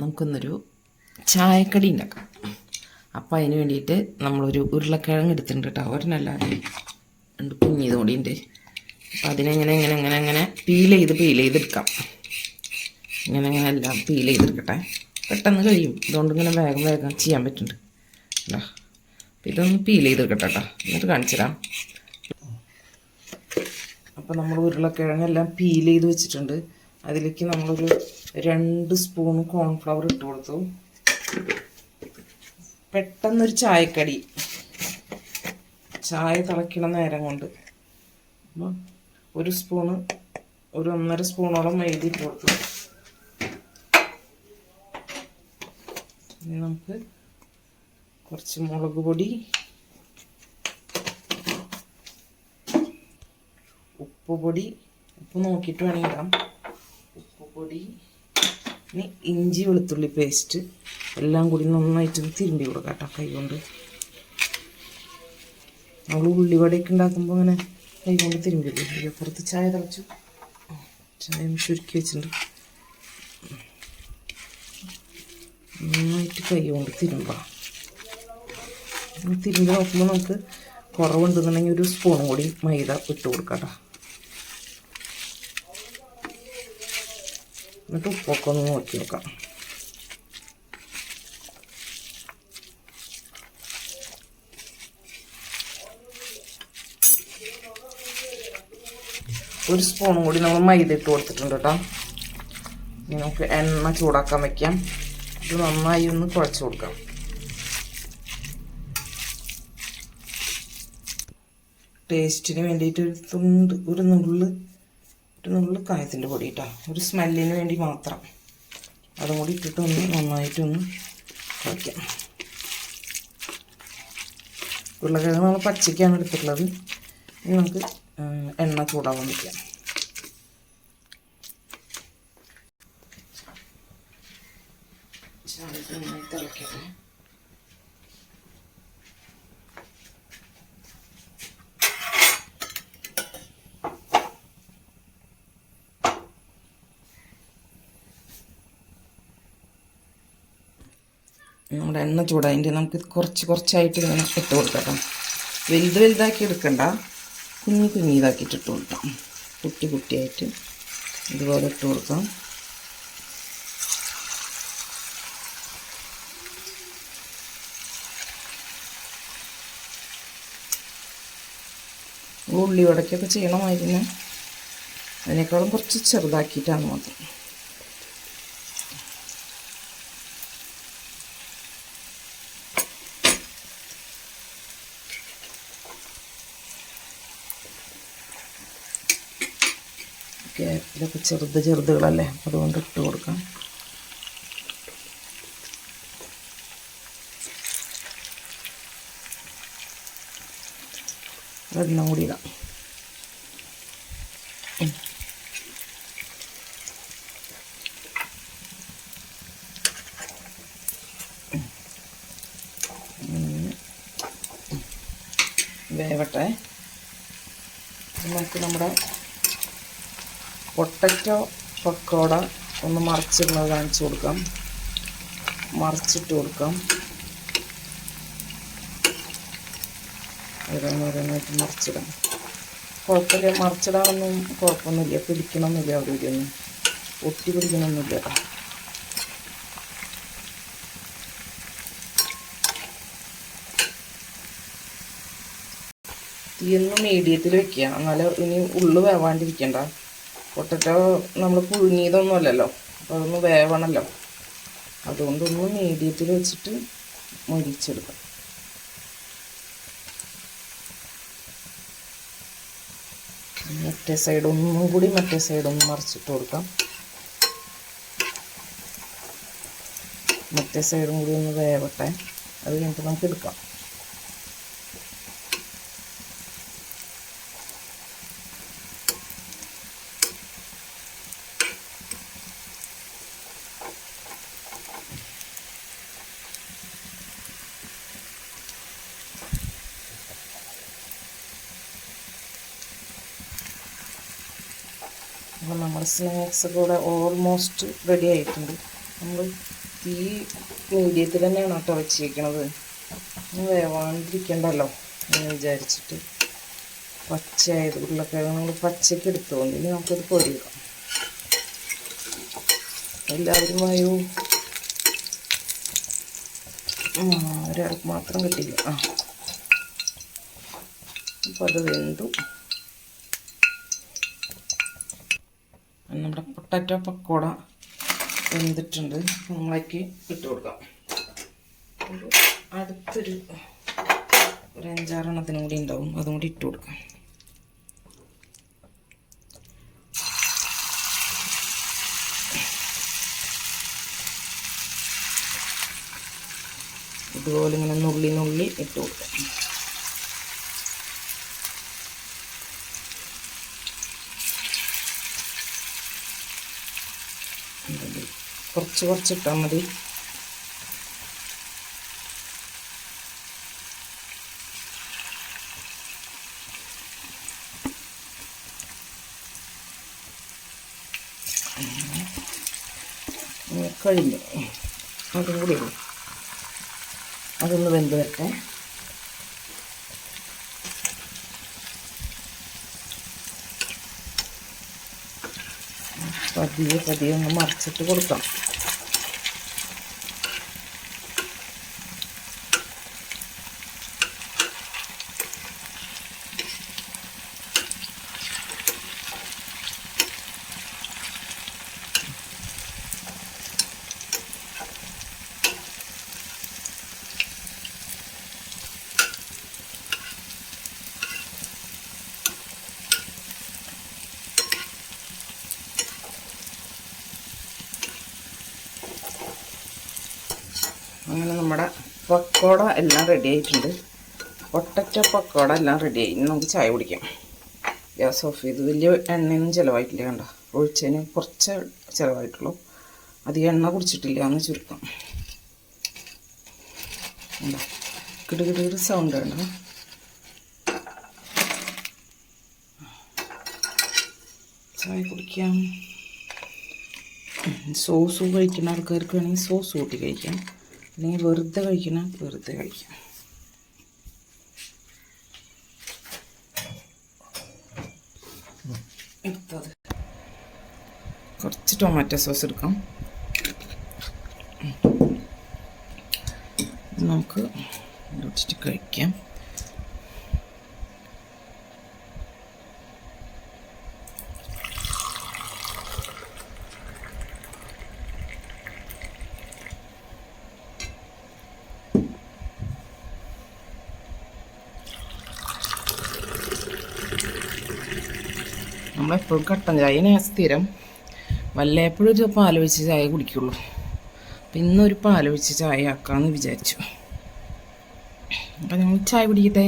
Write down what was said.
നമുക്കൊന്നൊരു ചായക്കടി ഉണ്ടാക്കാം. അപ്പോൾ അതിന് വേണ്ടിയിട്ട് നമ്മളൊരു ഉരുളക്കിഴങ്ങ് എടുത്തിട്ടുണ്ട് കേട്ടോ. ഒരെണ്ണല്ലാതെ രണ്ട് കുഞ്ഞിത് കൂടിയുണ്ട്. അപ്പോൾ അതിനെങ്ങനെ എങ്ങനെ എങ്ങനെ എങ്ങനെ പീൽ ചെയ്ത് പീൽ ചെയ്തെടുക്കാം. ഇങ്ങനെ ഇങ്ങനെ എല്ലാം പീൽ ചെയ്തെടുക്കട്ടെ. പെട്ടെന്ന് കഴിയും. ഇതുകൊണ്ട് ഇങ്ങനെ വേഗം വേഗം ചെയ്യാൻ പറ്റുന്നുണ്ട്. കേട്ടോ അപ്പോൾ ഇതൊന്ന് പീൽ ചെയ്തെടുക്കട്ടെ കേട്ടോ. എന്നിട്ട് കാണിച്ചു തരാം അപ്പോൾ നമ്മൾ ഉരുളക്കിഴങ്ങെല്ലാം പീൽ ചെയ്ത് വെച്ചിട്ടുണ്ട്. അതിലേക്ക് നമ്മളൊരു രണ്ട് സ്പൂൺ കോൺഫ്ലവർ ഇട്ട് കൊടുത്തു. പെട്ടെന്നൊരു ചായക്കടി. ചായ തിളയ്ക്കണ നേരം കൊണ്ട്. അപ്പോൾ ഒരു സ്പൂണ് ഒരു ഒന്നര സ്പൂണോളം മൈദ കൊടുത്തു. ഇനി നമുക്ക് കുറച്ച് മുളക് പൊടി ഉപ്പ് പൊടി. ഉപ്പ് നോക്കിയിട്ട് വേണമെങ്കിൽ ഇടാം. ഉപ്പ് പൊടി ഇനി ഇഞ്ചി വെളുത്തുള്ളി പേസ്റ്റ് എല്ലാം കൂടി നന്നായിട്ട് തിരുമ്പി കൊടുക്കാം കേട്ടോ കൈ കൊണ്ട്. നമ്മൾ ഉള്ളിവടയൊക്കെ ഉണ്ടാക്കുമ്പോൾ അങ്ങനെ കൈ കൊണ്ട് തിരുമ്പില്ലേ പുറത്ത് ചായ തിളച്ചു. ചായ ചുരുക്കി വെച്ചിട്ടുണ്ട്. നന്നായിട്ട് കൈ കൊണ്ട് തിരുമ്പാം തിരുമ്പി നോക്കുമ്പോൾ നമുക്ക് കുറവുണ്ടെന്നുണ്ടെങ്കിൽ ഒരു സ്പൂണും കൂടി മൈദ ഇട്ട് കൊടുക്കാം കേട്ടോ എന്നിട്ട് ഉപ്പൊക്കെ ഒന്ന് നോക്കി ഒരു സ്പൂണും കൂടി നമ്മൾ മൈദ ഇട്ട് കൊടുത്തിട്ടുണ്ട് കേട്ടോ. ഇനി നമുക്ക് എണ്ണ ചൂടാക്കാൻ വെക്കാം. ഇത് നന്നായി ഒന്ന് കുഴച്ച് കൊടുക്കാം. ടേസ്റ്റിന് വേണ്ടിയിട്ട് ഒരു തുണ്ട് ഒരു നുള്ള് ഒരു കായത്തിന്റെ പൊടി കേട്ടോ ഒരു സ്മെല്ലിന് വേണ്ടി മാത്രം. അതും കൂടി ഇട്ടിട്ട് ഒന്ന് നന്നായിട്ടൊന്ന് കുഴയ്ക്കാം ഉരുളക്കിഴങ്ങ് നമ്മൾ പച്ചയ്ക്കാണ് എടുത്തിട്ടുള്ളത്. ഇനി നമുക്ക് എണ്ണ ചൂടാവാൻ വയ്ക്കാം നന്നായി തിളക്കട്ടെ. നമ്മുടെ എണ്ണ ചൂടായതിന്റെ നമുക്ക് കുറച്ച് കുറച്ചായിട്ട് ഇങ്ങനെ ഇട്ട് കൊടുക്കാം വലുത് വലുതാക്കി എടുക്കണ്ട. കുഞ്ഞു കുഞ്ഞു ഇതാക്കിയിട്ട് ഇട്ട് കൊടുക്കാം. കുട്ടി കുട്ടിയായിട്ട് ഇതുപോലെ ഇട്ട് കൊടുക്കാം. ഉള്ളി വടക്കൊക്കെ ചെയ്യണമായിരുന്നു. അതിനേക്കാളും കുറച്ച് ചെറുതാക്കിയിട്ടാണ് മാത്രം ഒക്കെ ഇതൊക്കെ ചെറുത് ചെറുതുകളല്ലേ? അതുകൊണ്ട് ഇട്ട് കൊടുക്കാം. അതെല്ലാം കൂടി ഇടാം. വേവട്ടെ. നമുക്ക് നമ്മുടെ പൊട്ടറ്റോ പക്കോട ഒന്ന് മറിച്ചിടുന്നത് കാണിച്ചു കൊടുക്കാം. മറിച്ചിട്ട് കൊടുക്കാം. ഓരോന്നോരോന്നായിട്ട് മറിച്ചിടാം. കുഴപ്പമില്ല. മറിച്ചിടാനൊന്നും കുഴപ്പമൊന്നുമില്ല. പിടിക്കണമെന്നില്ല അവിടെ ഇരുന്ന് ഒട്ടി പിടിക്കണമെന്നില്ല കേട്ടോ മീഡിയത്തിൽ വെക്കുക. എന്നാലും ഇനി ഉള്ളു വേവാണ്ടിരിക്കണ്ട. പൊട്ടറ്റോ നമ്മൾ പുഴുങ്ങിയതൊന്നും അല്ലല്ലോ അപ്പോൾ അതൊന്ന് വേവണമല്ലോ അതുകൊണ്ടൊന്ന് മീഡിയത്തിൽ വെച്ചിട്ട് മൊരിച്ചെടുക്കാം. മറ്റേ സൈഡ് ഒന്നും കൂടി മറ്റേ സൈഡ് ഒന്ന് മറിച്ചിട്ട് കൊടുക്കാം. മറ്റേ സൈഡും കൂടി ഒന്ന് വേവട്ടെ. അത് കഴിഞ്ഞിട്ട് നമുക്ക് എടുക്കാം. അപ്പോൾ നമ്മുടെ സ്നാക്സ് കൂടെ ഓൾമോസ്റ്റ് റെഡി ആയിട്ടുണ്ട്. നമ്മൾ തീ മീഡിയത്തിൽ തന്നെയാണ് കേട്ടോ വെച്ചിരിക്കണത്. വേവാണ്ടിരിക്കണ്ടല്ലോ എന്ന് വിചാരിച്ചിട്ട് പച്ചയായത് ഉരുളക്കിഴങ്ങ് നമ്മൾ പച്ചയ്ക്ക് എടുത്തുകൊണ്ട് ഇനി നമുക്കത് പൊരിയിടാം എല്ലാവരും വായു ആ ഒരാൾക്ക് മാത്രം കിട്ടിയില്ല. ആ. അപ്പോൾ അത് വെന്തു. പൊട്ടാറ്റോ പക്കോട വെന്തിട്ടുണ്ട്. നമ്മളേക്ക് ഇട്ട് കൊടുക്കാം. അടുത്തൊരു ഒരു അഞ്ചാറെണ്ണത്തിനും കൂടി ഉണ്ടാവും. അതും കൂടി ഇട്ട് കൊടുക്കാം. ഇതുപോലെ ഇങ്ങനെ നുള്ളി നുള്ളി ഇട്ട് കൊടുക്കാം. കുറച്ച് കുറച്ച് ഇട്ടാൽ മതി കഴിഞ്ഞു. അതും കൂടി അതൊന്ന് വെന്ത് വരട്ടെ. പതിയെ പതിയെ ഒന്ന് മറിച്ചിട്ട് കൊടുക്കാം അങ്ങനെ നമ്മുടെ പക്കോട എല്ലാം റെഡി ആയിട്ടുണ്ട്. ഒട്ടച്ച പക്കോട എല്ലാം റെഡി ആയി. നമുക്ക് ചായ കുടിക്കാം. ഗ്യാസ് ഓഫ് ചെയ്ത് വലിയ എണ്ണയൊന്നും ചിലവായിട്ടില്ല കണ്ട? ഒഴിച്ചതിന് കുറച്ച് ചിലവായിട്ടുള്ളൂ. അധികം എണ്ണ കുടിച്ചിട്ടില്ല എന്ന് ചുരുക്കം. കിടുകിടുകിട് കിടുകിടു സൗണ്ട് കണ്ടോ ചായ കുടിക്കാം. സോസ് കഴിക്കുന്ന ആൾക്കാർക്ക് വേണമെങ്കിൽ സോസ് കൂട്ടി കഴിക്കാം. അല്ലെങ്കിൽ വെറുതെ കഴിക്കണ വെറുതെ കഴിക്കാം എടുത്തത് കുറച്ച് ടൊമാറ്റോ സോസ് എടുക്കാം. നമുക്ക് കഴിക്കാം. നമ്മളെപ്പോഴും കട്ടൻ ചായനെ സ്ഥിരം വല്ലപ്പോഴും ഒരു പാൽ വെച്ച് ചായ കുടിക്കുള്ളൂ. അപ്പം ഇന്നൊരു പാൽ വെച്ച് ചായ ആക്കാമെന്ന് വിചാരിച്ചു. അപ്പം ഞങ്ങൾ ചായ കുടിക്കട്ടെ?